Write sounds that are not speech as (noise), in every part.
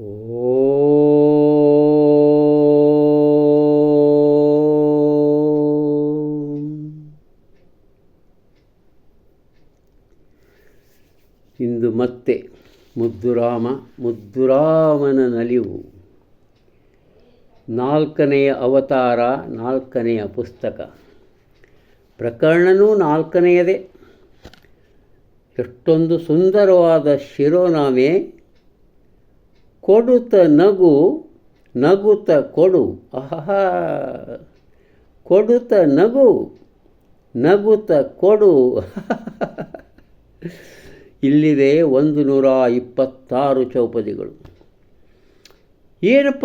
ಇಂದು ಮತ್ತೆ ಮುದ್ದುರಾಮ ಮುದ್ದುರಾಮನ ನಲಿವು. ನಾಲ್ಕನೆಯ ಅವತಾರ ನಾಲ್ಕನೆಯ ಪುಸ್ತಕ. ಪ್ರಕರಣನೂ ನಾಲ್ಕನೆಯದೇ. ಎಷ್ಟೊಂದು ಸುಂದರವಾದ ಶಿರೋನಾಮೆ ಕೊಡುತ್ತ ನಗು, ನಗುತ್ತ ಕೊಡು. ಅಹ ಕೊಡುತ್ತ ನಗು, ನಗುತ್ತ ಕೊಡು. (laughs) ಇಲ್ಲಿದೆ ಒಂದು ನೂರ ಇಪ್ಪತ್ತಾರು ಚೌಪದಿಗಳು. ಏನಪ್ಪ?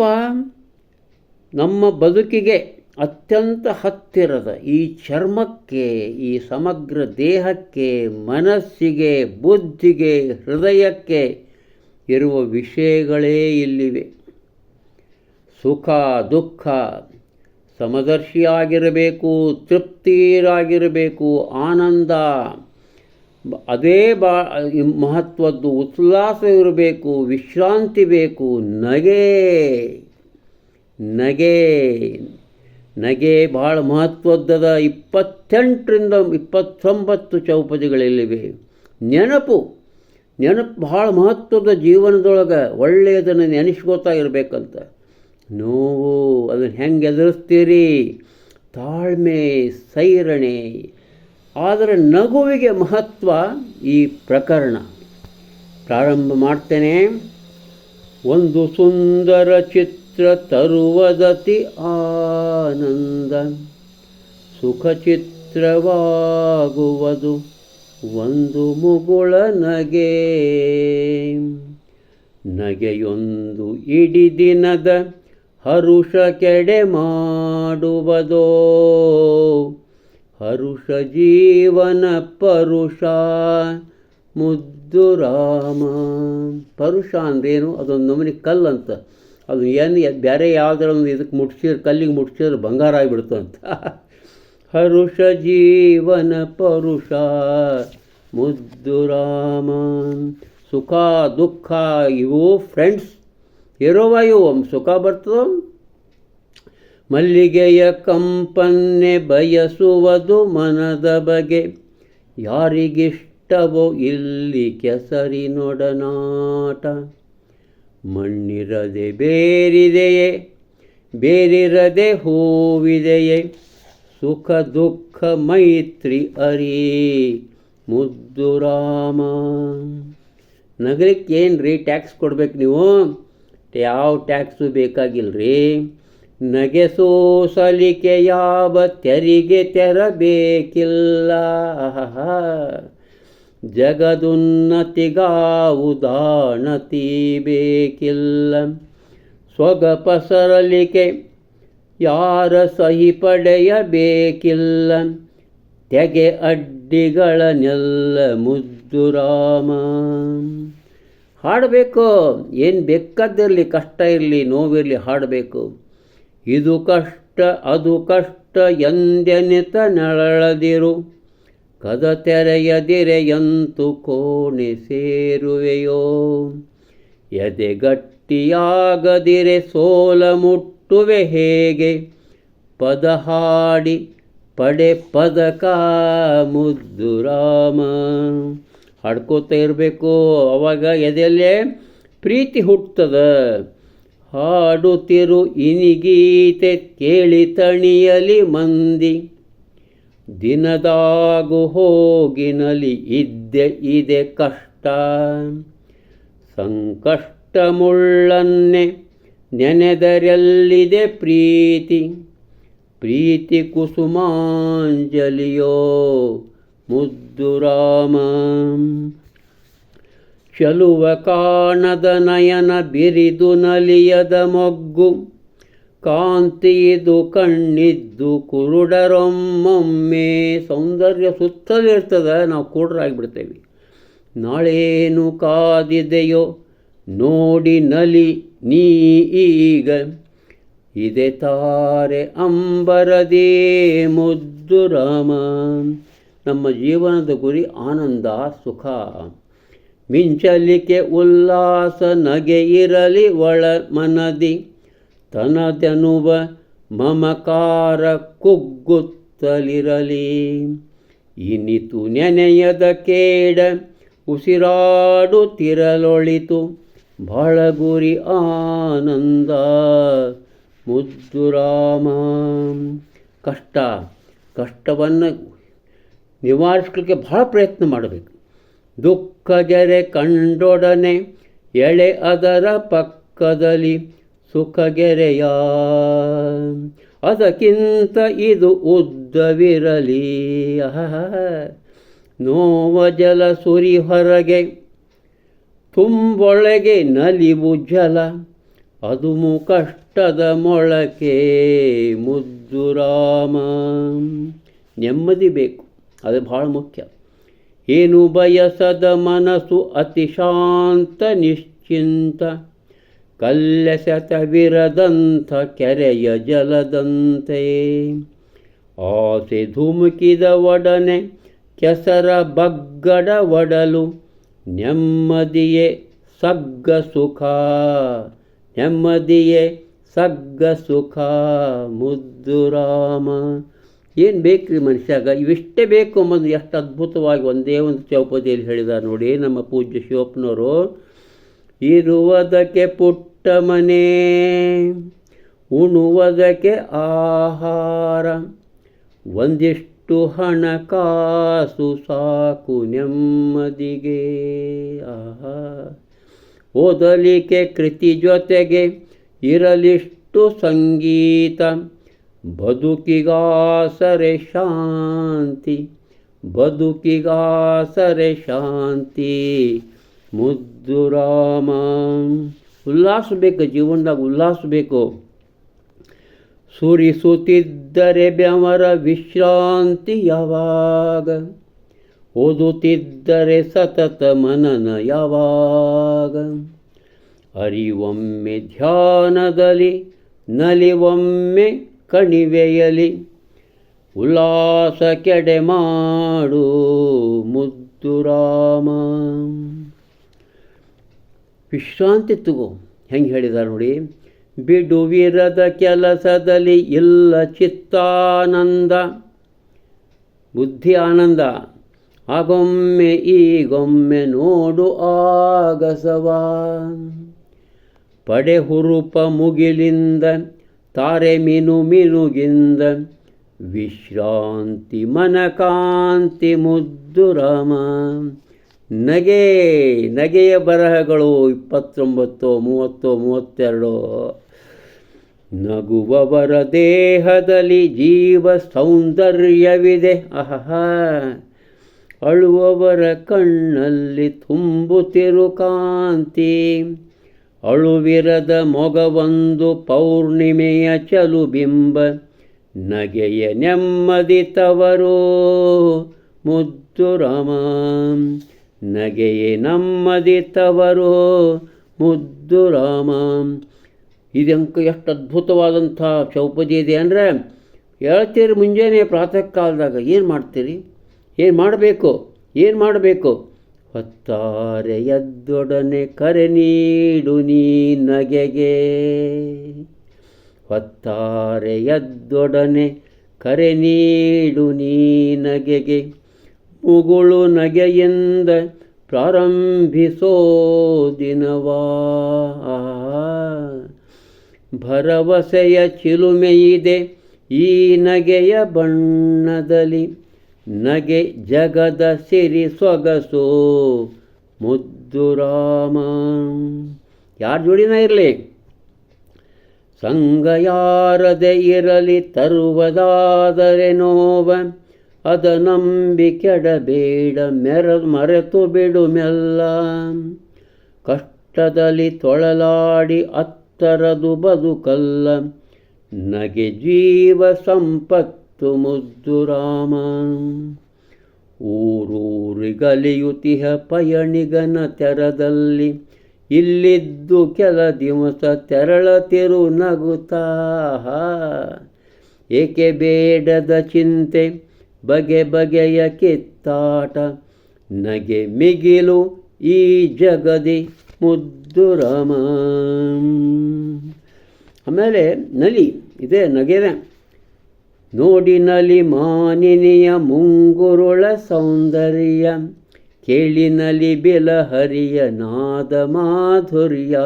ನಮ್ಮ ಬದುಕಿಗೆ ಅತ್ಯಂತ ಹತ್ತಿರದ ಈ ಚರ್ಮಕ್ಕೆ, ಈ ಸಮಗ್ರ ದೇಹಕ್ಕೆ, ಮನಸ್ಸಿಗೆ, ಬುದ್ಧಿಗೆ, ಹೃದಯಕ್ಕೆ ಇರುವ ವಿಷಯಗಳೇ ಇಲ್ಲಿವೆ. ಸುಖ, ದುಃಖ ಸಮದರ್ಶಿಯಾಗಿರಬೇಕು ತೃಪ್ತಿಯಾಗಿರಬೇಕು ಆನಂದ, ಅದೇ ಬಾ ಮಹತ್ವದ್ದು ಉಲ್ಲಾಸ ಇರಬೇಕು, ವಿಶ್ರಾಂತಿ ಬೇಕು, ನಗೆ ನಗೆ ನಗೆ ಭಾಳ ಮಹತ್ವದ್ದದ ಇಪ್ಪತ್ತೆಂಟರಿಂದ ಇಪ್ಪತ್ತೊಂಬತ್ತು ಚೌಪದಿಗಳಲ್ಲಿವೆ. ನೆನಪು. ನೆನಪು ಭಾಳ ಮಹತ್ವದ ಜೀವನದೊಳಗೆ ಒಳ್ಳೆಯದನ್ನು ನೆನೆಸ್ಕೋತಾ ಇರಬೇಕಂತ. ನೋವು, ಅದನ್ನು ಹೆಂಗೆ ಎದುರಿಸ್ತೀರಿ? ತಾಳ್ಮೆ, ಸೈರಣೆ, ಆದರೆ ನಗುವಿಗೆ ಮಹತ್ವ ಈ ಪ್ರಕರಣ. ಪ್ರಾರಂಭ ಮಾಡ್ತೇನೆ. ಒಂದು ಸುಂದರ ಚಿತ್ರ ತರುವದತಿ ಆನಂದ, ಸುಖ ಚಿತ್ರವಾಗುವುದು. ಒಂದು ಮುಗುಳ ನಗೆ. ನಗೆಯೊಂದು ಇಡೀ ದಿನದ ಹರುಷ ಕೆಡೆ ಮಾಡುವುದೋ. ಹರುಷ ಜೀವನ ಪರುಷ ಮುದ್ದು ರಾಮ. ಪರುಷ ಅಂದ್ರೇನು? ಅದೊಂದು ನಮೂನಿ ಕಲ್ಲಂತ. ಅದು ಏನು ಬೇರೆ ಯಾವುದರ ಒಂದು ಇದಕ್ಕೆ ಮುಟ್ಸಿದ್ರೆ ಕಲ್ಲಿಗೆ ಮುಟ್ಸಿದ್ರೆ ಬಂಗಾರ ಆಗಿಬಿಡ್ತು ಅಂತ. (laughs) ಹರುಷ ಜೀವನ ಪರುಷ. ಮುದ್ದು ರಾಮ. ಸುಖ, ದುಃಖ, ಇವು ಫ್ರೆಂಡ್ಸ್ ಇರೋವ ಇವು ಸುಖ ಬರ್ತದೋ? ಮಲ್ಲಿಗೆಯ ಕಂಪನ್ನೆ ಬಯಸುವುದು ಮನದ ಬಗೆ. ಯಾರಿಗಿಷ್ಟವೋ ಇಲ್ಲಿ ಕೆಸರಿನೊಡನಾಟ ಮಣ್ಣಿರದೆ ಬೇರಿದೆಯೇ? ಬೇರಿರದೆ ಹೂವಿದೆಯೇ? ಸುಖ ದುಃಖ ಮೈತ್ರಿ ಅರಿ. ಮುದ್ದು ರಾಮ. ನಗರಕ್ಕೆ ಏನು ರೀ ಟ್ಯಾಕ್ಸ್ ಕೊಡ್ಬೇಕು ನೀವು? ಯಾವ ಟ್ಯಾಕ್ಸು ಬೇಕಾಗಿಲ್ಲರಿ ನಗೆ ನಗೆಸೋ ಸಲಿಕೆ ಯಾವ ತೆರಿಗೆ ತೆರಬೇಕಿಲ್ಲ. ಜಗದುನ್ನತಿಗಾವುದಾಣತಿ ಬೇಕಿಲ್ಲ ಸ್ವಗಪ ಸರಲಿಕೆ ಯಾರ ಸಹಿ ಪಡೆಯಬೇಕಿಲ್ಲ? ತೆಗೆ ಅಡ್ಡಿಗಳನ್ನೆಲ್ಲ ಮುದ್ದು ರಾಮ. ಹಾಡಬೇಕು, ಏನು ಬೇಕಾದಿರಲಿ ಕಷ್ಟ ಇರಲಿ, ನೋವಿರಲಿ ಹಾಡಬೇಕು. ಇದು ಕಷ್ಟ, ಅದು ಕಷ್ಟ, ಎಂದೆನಿತ ನಳಳದಿರು. ಕದ ತೆರೆಯದಿರೆಯಂತು ಕೋಣೆ ಸೇರುವೆಯೋ? ಎದೆಗಟ್ಟಿಯಾಗದಿರೆ ಸೋಲ ಸೋಲ ಮುಟ್ಟುವೆ ಹೇಗೆ? ಪದ ಹಾಡಿ ಪಡೆ ಪದಕ ಮುದ್ದು ರಾಮ. ಹಾಡ್ಕೋತಾ ಇರಬೇಕು ಅವಾಗ ಎದೆಯಲ್ಲೇ ಪ್ರೀತಿ ಹುಟ್ಟದ. ಹಾಡುತ್ತಿರು ಇನಿಗೀತೆ ಕೇಳಿ ತಣಿಯಲಿ ಮಂದಿ. ದಿನದಾಗು ಹೋಗಿನಲಿ ಇದ್ದೆ ಇದೆ ಕಷ್ಟ. ಸಂಕಷ್ಟ ಮುಳ್ಳನ್ನೆ ನೆನೆದರೆಲ್ಲಿದೆ ಪ್ರೀತಿ. ಪ್ರೀತಿ ಕುಸುಮಾಂಜಲಿಯೋ ಮುದ್ದು ರಾಮ. ಚಲುವ ಕಾಣದ ನಯನ ಬಿರಿದು ನಲಿಯದ ಮೊಗ್ಗು. ಕಾಂತಿಯಿದು ಕಣ್ಣಿದ್ದು ಕುರುಡರೊಮ್ಮೊಮ್ಮೆ ಸೌಂದರ್ಯ ಸುತ್ತಲಿರ್ತದೆ, ನಾವು ಕುರುಡರಾಗಿಬಿಡ್ತೇವೆ. ನಾಳೇನು ಕಾದಿದೆಯೋ ನೋಡಿ ನಲಿ. ನೀ ಈಗ ಇದೆ ತಾರೆ ಅಂಬರದೇ ಮುದ್ದು ರಾಮ. ನಮ್ಮ ಜೀವನದ ಗುರಿ ಆನಂದ, ಸುಖ. ಮಿಂಚಲಿಕೆ ಉಲ್ಲಾಸ ನಗೆ ಇರಲಿ ಒಳ ಮನದಿ. ತನದನುವ ಮಮಕಾರ ಕುಗ್ಗುತ್ತಲಿರಲಿ. ಇನಿತು ನೆನೆಯದ ಕೇಡ ಉಸಿರಾಡುತ್ತಿರಲೊಳಿತು. ಬಹಳ ಗುರಿ ಆನಂದ. ಮುದ್ದುರಾಮ. ಕಷ್ಟ, ಕಷ್ಟವನ್ನು ನಿವಾರಿಸ್ಲಿಕ್ಕೆ ಬಹಳ ಪ್ರಯತ್ನ ಮಾಡಬೇಕು. ದುಃಖ ಗೆರೆ ಕಂಡೊಡನೆ, ಎಳೆ ಅದರ ಪಕ್ಕದಲ್ಲಿ ಸುಖ ಗೆರೆಯ. ಅದಕ್ಕಿಂತ ಇದು ಉದ್ದವಿರಲಿ. ನೋವ ಜಲ ಸುರಿ ಹೊರಗೆ ತುಂಬೊಳಗೆ ನಲಿವು ಜಲ ಅದು ಕಷ್ಟದ ಮೊಳಕೆ ಮುದ್ದು ರಾಮ. ನೆಮ್ಮದಿ ಬೇಕು, ಅದು ಭಾಳ ಮುಖ್ಯ. ಏನು ಬಯಸದ ಮನಸ್ಸು ಅತಿ ಶಾಂತ, ನಿಶ್ಚಿಂತ. ಕಲ್ಲೆಸತವಿರದಂಥ ಕೆರೆಯ ಜಲದಂತೆ. ಆಸೆ ಧುಮುಕಿದ ಒಡನೆ, ಕೆಸರ ಬಗ್ಗಡ ಒಡಲು. ನೆಮ್ಮದಿಯೇ ಸಗ್ಗ ಸುಖ. ನೆಮ್ಮದಿಯೇ ಸಗ್ಗ ಸುಖ. ಮುದ್ದುರಾಮ ಏನು ಬೇಕ್ರಿ ಮನುಷ್ಯಾಗ? ಇವಿಷ್ಟೇ ಬೇಕು ಅಂಬಂದು ಎಷ್ಟು ಅದ್ಭುತವಾಗಿ ಒಂದೇ ಒಂದು ಚೌಪದಿಯಲ್ಲಿ ಹೇಳಿದ ನೋಡಿ ನಮ್ಮ ಪೂಜ್ಯ ಶಿವಪ್ಪನವರು. ಇರುವುದಕ್ಕೆ ಪುಟ್ಟ ಮನೆ, ಉಣುವುದಕ್ಕೆ ಆಹಾರ. ಒಂದಿಷ್ಟು ಹಣಕಾಸು ಸಾಕು ನೆಮ್ಮದಿಗೆ. ಆಹಾ. ಓದಲಿಕ್ಕೆ ಕೃತಿ ಜೊತೆಗೆ ಇರಲಿಷ್ಟು ಸಂಗೀತ, ಬದುಕಿಗಾಸರೆ ಶಾಂತಿ ಬದುಕಿಗಾಸರೆ ಶಾಂತಿ. ಮುದ್ದು ರಾಮ. ಉಲ್ಲಾಸ ಬೇಕು ಜೀವನದಾಗ ಉಲ್ಲಾಸ ಬೇಕು ಸುರಿಸುತ್ತಿದ್ದರೆ ಬೆವರ ವಿಶ್ರಾಂತಿ ಯಾವಾಗ? ಓದುತ್ತಿದ್ದರೆ ಸತತ ಮನನ ಯಾವಾಗ? ಅರಿವೊಮ್ಮೆ ಧ್ಯಾನದಲ್ಲಿ, ನಲಿವೊಮ್ಮೆ ಕಣಿವೆಯಲಿ ಉಲ್ಲಾಸ ಕೆಡೆ ಮಾಡು ಮುದ್ದುರಾಮ ವಿಶ್ರಾಂತಿ ತಗೋ. ಹೆಂಗೆ ಹೇಳಿದ್ದಾರೆ ನೋಡಿ ಬಿಡುವಿರದ ಕೆಲಸದಲ್ಲಿ ಇಲ್ಲ ಚಿತ್ತಾನಂದ. ಬುದ್ಧಿ ಆನಂದ ಆಗೊಮ್ಮೆ ಈಗೊಮ್ಮೆ ನೋಡು ಆಗಸವ. ಪಡೆ ಹುರುಪ ಮುಗಿಲಿಂದ, ತಾರೆ ಮಿನು ಮಿನುಗಿಂದ, ವಿಶ್ರಾಂತಿ ಮನಕಾಂತಿ ಮುದ್ದು ರಾಮ ನಗೆ, ನಗೆಯ ಬರಹಗಳು ಇಪ್ಪತ್ತೊಂಬತ್ತು, ಮೂವತ್ತು, ಮೂವತ್ತೆರಡು ನಗುವವರ ದೇಹದಲ್ಲಿ ಜೀವ ಸೌಂದರ್ಯವಿದೆ ಅಹಹ. ಅಳುವವರ ಕಣ್ಣಲ್ಲಿ ತುಂಬುತ್ತಿರು ಕಾಂತಿ ಅಳುವಿರದ ಮೊಗವೊಂದು ಪೌರ್ಣಿಮೆಯ ಚಲುಬಿಂಬ ನಗೆಯ ನೆಮ್ಮದಿ ತವರು. ಮುದ್ದು ರಾಮ. ನಗೆಯೇ ನಮ್ಮದಿ ತವರು. ಮುದ್ದು ರಾಮ. ಇದೆಂಕ ಎಷ್ಟು ಅದ್ಭುತವಾದಂಥ ಚೌಪದಿ ಇದೆ ಅಂದರೆ ಹೇಳ್ತೀರಿ ಮುಂಜಾನೆ ಪ್ರಾತಃ ಕಾಲದಾಗ, ಏನು ಮಾಡ್ತೀರಿ? ಏನು ಮಾಡಬೇಕು? ಏನು ಮಾಡಬೇಕು? ಹೊತ್ತಾರೆ ಎದ್ದೊಡನೆ ಕರೆ ನೀಡು ನೀ ನಗೆಗೆ. ಹೊತ್ತಾರೆ ಎದ್ದೊಡನೆ ಕರೆ ನೀಡು ನೀ ನಗೆಗೆ. ಮುಗುಳು ನಗೆಯಿಂದ ಪ್ರಾರಂಭಿಸೋ ದಿನವಾ. ಭರವಸೆಯ ಚಿಲುಮೆಯಿದೆ ಈ ನಗೆಯ ಬಣ್ಣದಲ್ಲಿ. ನಗೆ ಜಗದ ಸಿರಿ ಸೊಗಸು. ಮುದ್ದು ರಾಮ. ಯಾರ ಜೋಡಿನ ಇರಲಿ? ಸಂಗ ಯಾರದೆ ಇರಲಿ, ತರುವುದಾದರೆ ನೋವ. ಅದ ನಂಬಿ ಕೆಡಬೇಡ, ಮೆರ, ಮರೆತು ಬಿಡುಮೆಲ್ಲ ಕಷ್ಟದಲ್ಲಿ ತೊಳಲಾಡಿ ಅತ್ತರದು ಬದುಕಲ್ಲ. ನಗೆ ಜೀವ ಸಂಪತ್ತು ಮುದ್ದು ರಾಮ. ಊರೂರಿಗಲಿಯುತಿಹ ಪಯಣಿಗನ ತೆರದಲ್ಲಿ. ಇಲ್ಲಿದ್ದು ಕೆಲ ದಿವಸ ತೆರಳತಿರು ನಗುತ್ತಾ ಏಕೆ ಬೇಡದ ಚಿಂತೆ? ಬಗೆ ಬಗೆಯ ಕಿತ್ತಾಟ. ನಗೆ ಮಿಗಿಲು ಈ ಜಗದಿ. ಮುದ್ದು ರಾಮ ಆಮೇಲೆ ನಲಿ, ಇದೆ ನಗೆದೆ ನೋಡಿ ನಲಿ ಮಾನಿನಿಯ ಮುಂಗುರುಳ ಸೌಂದರ್ಯ. ಕೇಳಿನಲಿ ಬಿಲಹರಿಯ ನಾದ ಮಾಧುರ್ಯ.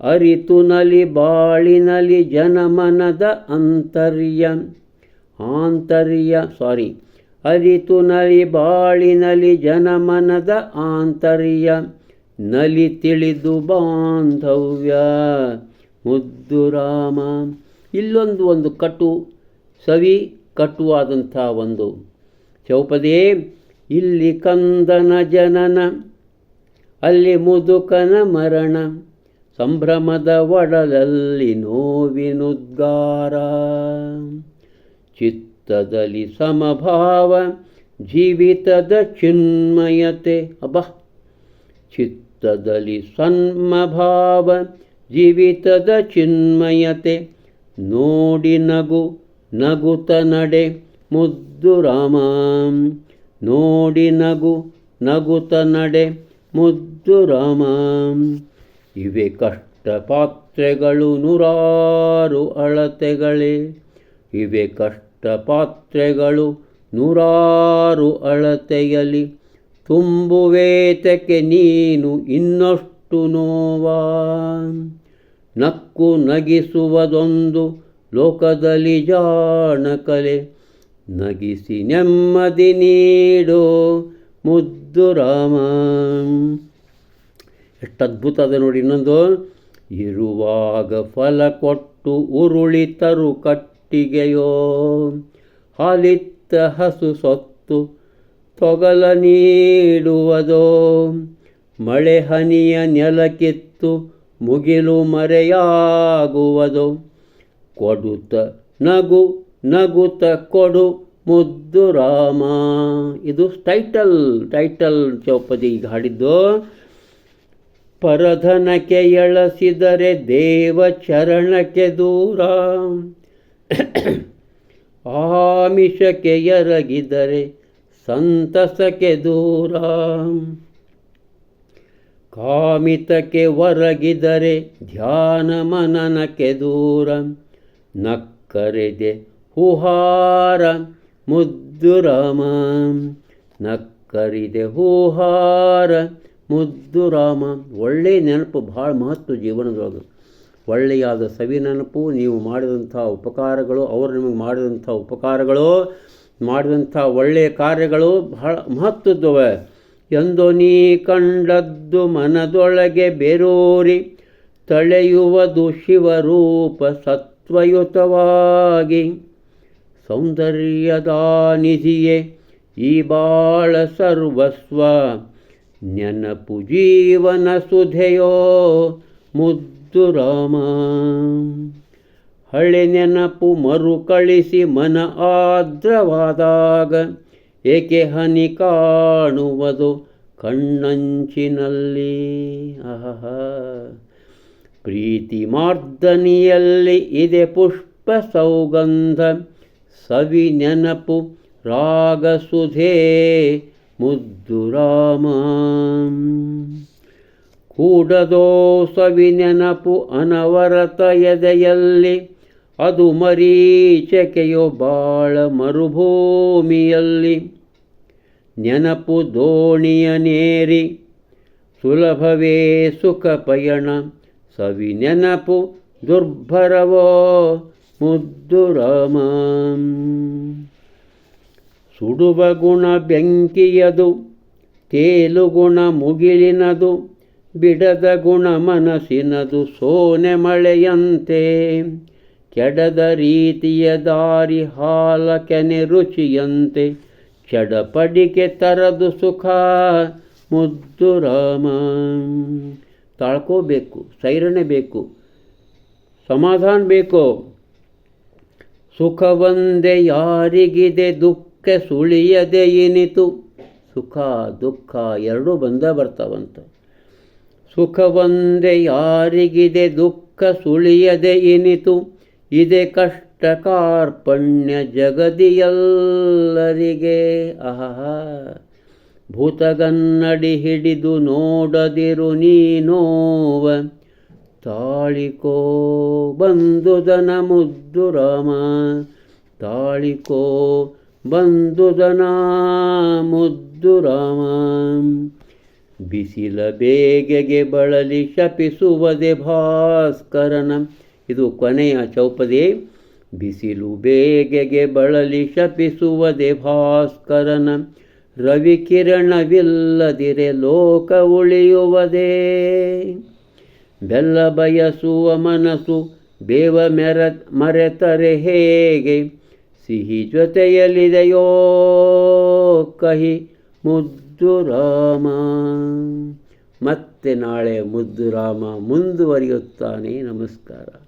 ಅರಿತು ನಲಿ ಬಾಳಿನಲಿ ಜನಮನದ ಅಂತರ್ಯ. ಆಂತರ್ಯ ಸಾರಿ ಅರಿತು ನಲಿ ಬಾಳಿನಲಿ ಜನಮನದ ಆಂತರ್ಯ. ನಲಿ ತಿಳಿದು ಬಾಂಧವ್ಯ. ಮುದ್ದು ರಾಮ. ಇಲ್ಲೊಂದು ಒಂದು ಕಟು, ಸವಿ ಕಟುವಾದಂಥ ಒಂದು. ಚೌಪದೇ, ಇಲ್ಲಿ ಕಂದನ ಜನನ, ಅಲ್ಲಿ ಮುದುಕನ ಮರಣ. ಸಂಭ್ರಮದ ಒಡಲಲ್ಲಿ ನೋವಿನುದ್ಗಾರ. ಚಿತ್ತದಲ್ಲಿ ಸಮಭಾವ, ಜೀವಿತದ ಚಿನ್ಮಯತೆ. ಅಬ್ಬ! ಚಿತ್ತದಲ್ಲಿ ಸನ್ಮಭಾವ ಜೀವಿತದ ಚಿನ್ಮಯತೆ. ನೋಡಿ ನಗು, ನಗುತ ನಡೆ ಮುದ್ದು ರಾಮ. ನೋಡಿ ನಗು, ನಗುತ ನಡೆ ಮುದ್ದು ರಾಮ. ಇವೆ ಕಷ್ಟ ಪಾತ್ರೆಗಳು ನೂರಾರು ಅಳತೆಗಳೇ. ಇವೆ ಕಷ್ಟ ಪಾತ್ರೆಗಳು ನೂರಾರು ಅಳತೆಯಲಿ. ತುಂಬುವೇತಕ್ಕೆ ನೀನು ಇನ್ನಷ್ಟು ನೋವಾ. ನಕ್ಕು ನಗಿಸುವುದೊಂದು ಲೋಕದಲ್ಲಿ ಜಾಣ ಕಲೆ ನಗಿಸಿ ನೆಮ್ಮದಿ ನೀಡೋ ಮುದ್ದು ರಾಮ. ಎಷ್ಟು ಅದ್ಭುತ ಅದ ನೋಡಿ ಇನ್ನೊಂದು. ಇರುವಾಗ ಫಲ ಕೊಟ್ಟು ಉರುಳಿತರು ಕಟ್ಟಿಗೆಯೋ. ಹಾಲಿತ್ತ ಹಸು ಸೊತ್ತು ತೊಗಲ ನೀಡುವುದೋ? ಮಳೆ ಹನಿಯ ನೆಲಕ್ಕಿತ್ತು ಮುಗಿಲು ಮರೆಯಾಗುವುದು? ಕೊಡುತ್ತ ನಗು, ನಗುತ್ತ ಕೊಡು ಮುದ್ದು ರಾಮ. ಇದು ಟೈಟಲ್ ಟೈಟಲ್ ಚೌಪದಿ ಈಗ ಹಾಡಿದ್ದು. ಪರಧನಕ್ಕೆ ಎಳಸಿದರೆ ದೇವ ಚರಣಕ್ಕೆ ದೂರ. (coughs) ಆಮಿಷಕ್ಕೆ ಎರಗಿದರೆ ಸಂತಸಕ್ಕೆ ದೂರ. ಕಾಮಿತಕ್ಕೆ ಒರಗಿದರೆ ಧ್ಯಾನ ಮನನಕ್ಕೆ ದೂರ. ನಕ್ಕರೆದೆ ಹುಹಾರ ಮುದ್ದು ರಾಮ ನಕ್ಕರಿದೆ ಹುಹಾರ ಮುದ್ದುರಾಮ. ಒಳ್ಳೆಯ ನೆನಪು ಭಾಳ ಮಹತ್ವ ಜೀವನದೊಳಗೆ. ಒಳ್ಳೆಯಾದ ಸವಿ ನೆನಪು ನೀವು ಮಾಡಿದಂಥ ಉಪಕಾರಗಳು, ಅವರು ನಿಮಗೆ ಮಾಡಿದಂಥ ಉಪಕಾರಗಳು ಮಾಡಿದಂಥ ಒಳ್ಳೆಯ ಕಾರ್ಯಗಳು ಬಹಳ ಮಹತ್ವದವೆ ಎಂದು ನೀ ಕಂಡದ್ದು ಮನದೊಳಗೆ ಬೇರೂರಿ ತಳೆಯುವುದು ಶಿವರೂಪ ಸತ್ವಯುತವಾಗಿ. ಸೌಂದರ್ಯದ ನಿಧಿಯೇ, ಈ ಬಾಳ ಸರ್ವಸ್ವ. ನೆನಪು ಜೀವನ ಸುಧೆಯೋ ಮುದ್ದು ರಾಮ. ಹಳೆ ನೆನಪು ಮರುಕಳಿಸಿ ಮನ ಆರ್ದ್ರವಾದಾಗ ಏಕೆ ಹನಿ ಕಾಣುವುದು ಕಣ್ಣಂಚಿನಲ್ಲಿ? ಆಹ ಪ್ರೀತಿ ಮಾರ್ದನಿಯಲ್ಲಿ ಇದೆ ಪುಷ್ಪ ಸೌಗಂಧ, ಸವಿ ನೆನಪು ರಾಗ ಸುಧೇ ಮುದ್ದು ರಾಮ. ಕೂಡದೋ ಸವಿ ನೆನಪು ಅನವರತ ಎದೆಯಲ್ಲಿ ಅದು ಮರೀಚಕೆಯೋ ಬಾಳ ಮರುಭೂಮಿಯಲ್ಲಿ. ನೆನಪು ದೋಣಿಯ ನೇರಿ, ಸುಲಭವೇ ಸುಖ ಪಯಣ. ಸವಿ ನೆನಪು ದುರ್ಭರವೋ ಮುದ್ದು ರಾಮ. ಸುಡುವ ಗುಣ ಬೆಂಕಿಯದು, ತೇಲು ಗುಣ ಮುಗಿಲಿನದು, ಬಿಡದ ಗುಣ ಮನಸ್ಸಿನದು ಸೋನೆ ಮಳೆಯಂತೆ. ಕೆಡದ ರೀತಿಯ ದಾರಿ ಹಾಲ ಕೆನೆ ರುಚಿಯಂತೆ. ಚಡಪಡಿಕೆ ತರದು ಸುಖ, ಮುದ್ದು ರಾಮ. ತಾಳ್ಕೋಬೇಕು, ಸೈರಣೆ ಬೇಕು, ಸಮಾಧಾನ ಬೇಕು. ಸುಖವಂದೆ ಯಾರಿಗಿದೆ, ದುಃಖ ಸುಳಿಯದೆ ಏನಿತು? ಸುಖ, ದುಃಖ ಎರಡೂ ಬಂದ ಬರ್ತಾವಂತ. ಸುಖವಂದೆ ಯಾರಿಗಿದೆ, ದುಃಖ ಸುಳಿಯದೆ ಇನಿತು ಇದೆ ಕಷ್ಟ ಕಾರ್ಪಣ್ಯ ಜಗದಿಯಲ್ಲರಿಗೆ ಆಹಾ, ಭೂತಗನ್ನಡಿ ಹಿಡಿದು ನೋಡದಿರು ನೀನೋವ, ತಾಳಿಕೋ ಬಂದುದನ ಮುದ್ದು ರಾಮ, ತಾಳಿಕೋ ಬಂದುದನ ಮುದ್ದು ರಾಮ. ಬಿಸಿಲ ಬೇಗೆಗೆ ಬಳಲಿ ಶಪಿಸುವುದೇ ಭಾಸ್ಕರನ ಇದು ಕೊನೆಯ ಚೌಪದಿ. ಬಿಸಿಲು ಬೇಗೆಗೆ ಬಳಲಿ ಶಪಿಸುವದೆ ಭಾಸ್ಕರನ ರವಿಕಿರಣವಿಲ್ಲದಿರೆ ಲೋಕ ಉಳಿಯುವುದೇ. ಬೆಲ್ಲ ಬಯಸುವ ಮನಸ್ಸು ಬೇವ ಮೆರ, ಮರೆತರೆ ಹೇಗೆ? ಸಿಹಿ ಜೊತೆಯಲ್ಲಿದೆಯೋ ಕಹಿ ಮುದ್ದು ರಾಮ. ಮತ್ತೆ ನಾಳೆ ಮುದ್ದು ರಾಮ ಮುಂದುವರಿಯುತ್ತಾನೆ. ನಮಸ್ಕಾರ.